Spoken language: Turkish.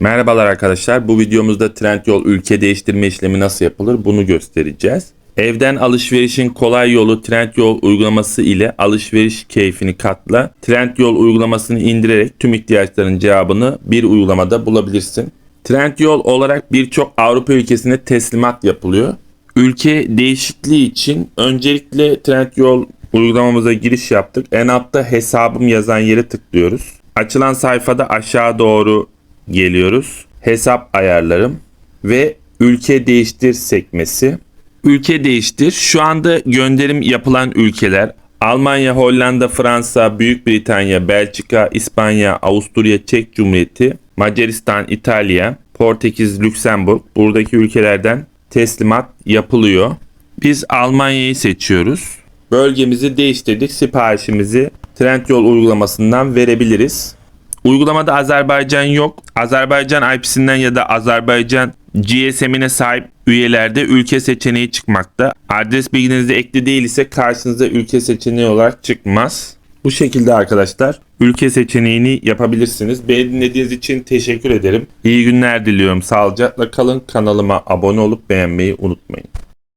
Merhabalar arkadaşlar. Bu videomuzda Trendyol ülke değiştirme işlemi nasıl yapılır bunu göstereceğiz. Evden alışverişin kolay yolu Trendyol uygulaması ile alışveriş keyfini katla. Trendyol uygulamasını indirerek tüm ihtiyaçların cevabını bir uygulamada bulabilirsin. Trendyol olarak birçok Avrupa ülkesine teslimat yapılıyor. Ülke değişikliği için öncelikle Trendyol uygulamamıza giriş yaptık. En altta hesabım yazan yere tıklıyoruz. Açılan sayfada aşağı doğru geliyoruz. Hesap ayarlarım ve ülke değiştir sekmesi. Ülke değiştir. Şu anda gönderim yapılan ülkeler Almanya, Hollanda, Fransa, Büyük Britanya, Belçika, İspanya, Avusturya, Çek Cumhuriyeti, Macaristan, İtalya, Portekiz, Lüksemburg buradaki ülkelerden teslimat yapılıyor. Biz Almanya'yı seçiyoruz. Bölgemizi değiştirdik. Siparişimizi Trendyol uygulamasından verebiliriz. Uygulamada Azerbaycan yok. Azerbaycan IP'sinden ya da Azerbaycan GSM'ine sahip üyelerde ülke seçeneği çıkmakta. Adres bilginizde ekli değil ise karşınıza ülke seçeneği olarak çıkmaz. Bu şekilde arkadaşlar ülke seçeneğini yapabilirsiniz. Beni dinlediğiniz için teşekkür ederim. İyi günler diliyorum. Sağlıcakla kalın. Kanalıma abone olup beğenmeyi unutmayın.